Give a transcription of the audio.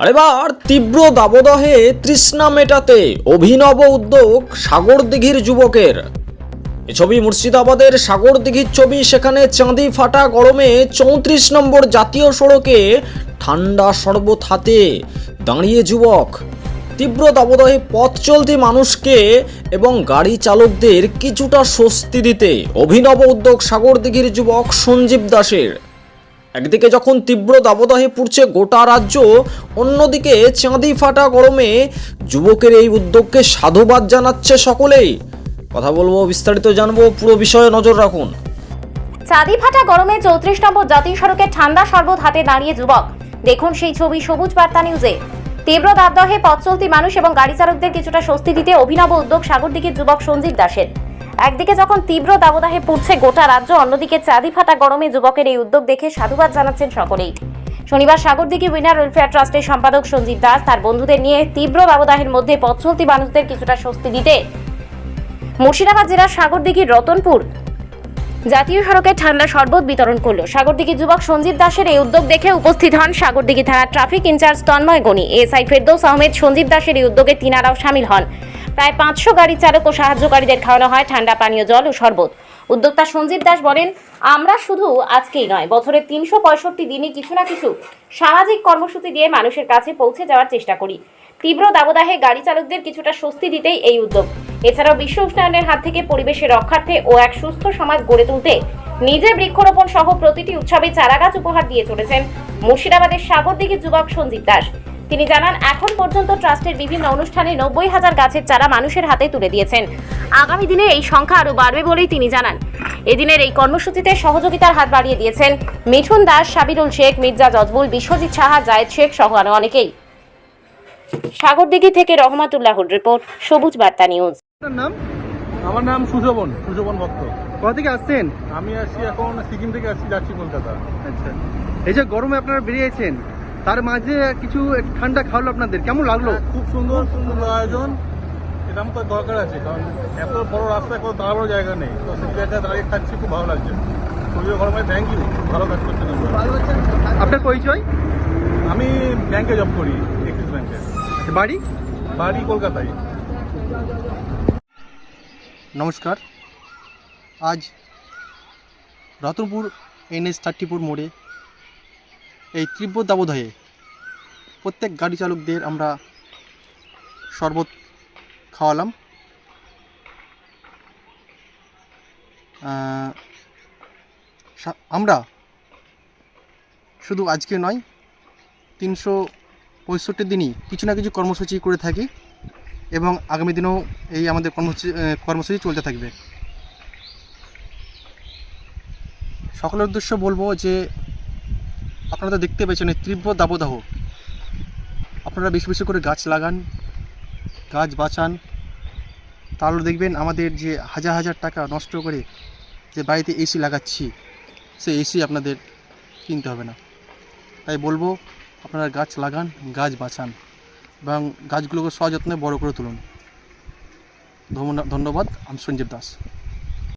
আর এবার তীব্র দাবদাহে তৃষ্ণা মেটাতে অভিনব উদ্যোগ সাগরদিঘির যুবকের। এ ছবি মুর্শিদাবাদের সাগরদিঘির ছবি, সেখানে চাঁদি ফাটা গরমে চৌত্রিশ নম্বর জাতীয় সড়কে ঠান্ডা শরবত হাতে দাঁড়িয়ে যুবক। তীব্র দাবদাহে পথ চলতি মানুষকে এবং গাড়ি চালকদের কিছুটা স্বস্তি দিতে অভিনব উদ্যোগ সাগরদিঘির যুবক সঞ্জীব দাসের। একদিকে যখন তীব্র দাবদাহে পুড়ছে গোটা রাজ্য, অন্যদিকে চাঁদি ফাটা গরমে যুবকের এই উদ্যোগকে সাধুবাদ জানাচ্ছে সকলেই। কথা বলব, বিস্তারিত জানব, পুরো বিষয়ে নজর রাখুন। চাঁদি ফাটা গরমে চৌত্রিশ নম্বর জাতীয় সড়কে ঠান্ডা শরবত হাতে দাঁড়িয়ে যুবক। দেখুন সেই ছবি সবুজ বার্তা নিউজে। তীব্র দাবদাহে পথ চলতি মানুষ এবং গাড়ি চালকদের কিছুটা স্বস্তি দিতে অভিনব উদ্যোগ সাগরদিঘির যুবক সঞ্জিত দাসের। একদিকে যখন তীব্র দাবদাহে পুড়ছে গোটা রাজ্য, অন্যদিকে চাঁদি ফাটা গরমে যুবকের এই উদ্যোগ দেখে সাধুবাদ জানাচ্ছেন সকলেই। শনিবার সাগরদিঘি উইনার ওয়েলফেয়ার ট্রাস্টের সম্পাদক সঞ্জীব দাস তার বন্ধুদের নিয়ে তীব্র দাবদাহের মধ্যে পথ চলতি মানুষদের কিছুটা স্বস্তি দিতে। মুর্শিদাবাদ জেলার সাগরদিঘির রতনপুর জাতীয় সড়কে ঠান্ডা শরবত বিতরণ করল। সাগরদিঘি যুবক সঞ্জীব দাসের এই উদ্যোগ দেখে উপস্থিত হন সাগরদিঘি থানার traffic in charge Tanmoy Gani SI Ferdous Ahmed Sanjib দাসের এই উদ্যোগে তিনারাও সামিল হন। প্রায় পাঁচশো গাড়ি চালক ও সাহায্যকারীদের খাওয়ানো হয় ঠান্ডা পানীয় জল ও শরবত। উদ্যোক্তা সঞ্জীব দাস বলেন, আমরা শুধু আজকেই নয় বছরের তিনশো পঁয়ষট্টি দিনই কিছু না কিছু সামাজিক কর্মসূচি দিয়ে মানুষের কাছে পৌঁছে যাওয়ার চেষ্টা করি। তীব্র দাবদাহে গাড়ি চালকদের কিছুটা স্বস্তি দিতেই এই উদ্যোগ। এছাড়াও বিশ্ব উষ্ণায়নের হাত থেকে পরিবেশের রক্ষার্থে ও এক সুস্থ সমাজ গড়ে তুলতে নিজে বৃক্ষরোপণ সহ প্রতিটি উৎসবে চারাগাছ উপহার দিয়ে চলেছেন মুর্শিদাবাদের সাগরদিঘি যুবক সঞ্জীব দাস। তিনি জানান এখন পর্যন্ত ট্রাস্টের বিভিন্ন অনুষ্ঠানে নব্বই হাজার গাছের চারা মানুষের হাতে তুলে দিয়েছেন। আগামী দিনে এই সংখ্যা আরও বাড়বে বলেই তিনি জানান। এদিনের এই কর্মসূচিতে সহযোগিতার হাত বাড়িয়ে দিয়েছেন মিঠুন দাস সাবিরুল শেখ মির্জা জজবুল বিশ্বজিৎ সাহা জায়েদ শেখ সহ আরও অনেকেই। সাগরদিঘি থেকে রহমাতুল্লাহর রিপোর্ট সবুজ বার্তা নিউজ। নাম? আমার নাম সুশোভন সুশোভন ভক্ত। কোথা থেকে আসছেন? আমি আসছি এখন সিকিম থেকে আসছি যাচ্ছি কলকাতা। আচ্ছা। এই যে গরমে আপনারা বেরিয়েছেন তার মাঝে কিছু একটু ঠান্ডা খাওয়ালো আপনাদের। কেমন লাগল? হ্যাঁ, খুব সুন্দর সুন্দর আয়োজন। এটা আমার তো দরকার আছে কারণ এত বড় রাস্তায় কোনো দাঁড়ানোর জায়গা নেই। তো সেই জায়গায় দাঁড়িয়ে খাচ্ছি খুব ভালো লাগছে। শরীর গরমে থ্যাংক ইউ ভালো কাজ করছেন আপনারা। আপনার পরিচয়? আমি ব্যাংকে জব করি এক্সিস ব্যাংকে আচ্ছা, বাড়ি? বাড়ি কলকাতায়। নমস্কার। আজ রতনপুর এনএস থার্টিপুর মোড়ে এই তীব্র দাবদাহে প্রত্যেক গাড়ি চালকদের আমরা শরবত খাওয়ালাম। আমরা শুধু আজকে নয়, তিনশো পঁয়ষট্টি দিনই কিছু না কিছু কর্মসূচি করে থাকি এবং আগামী দিনেও এই আমাদের কর্মসূচি কর্মসূচি চলতে থাকবে। সকলের উদ্দেশ্য বলব যে আপনারা তো দেখতে পেয়েছেন এই তীব্র দাবদাহ। আপনারা বেশি বেশি করে গাছ লাগান, গাছ বাঁচান। তাহলে দেখবেন আমাদের যে হাজার হাজার টাকা নষ্ট করে যে বাড়িতে এসি লাগাচ্ছি, সেই এসি আপনাদের কিনতে হবে না। তাই বলব, আপনারা গাছ লাগান, গাছ বাঁচান এবং গাছগুলোকে সযত্নে বড় করে তুলুন। ধন্যবাদ, আমি সঞ্জীব দাস।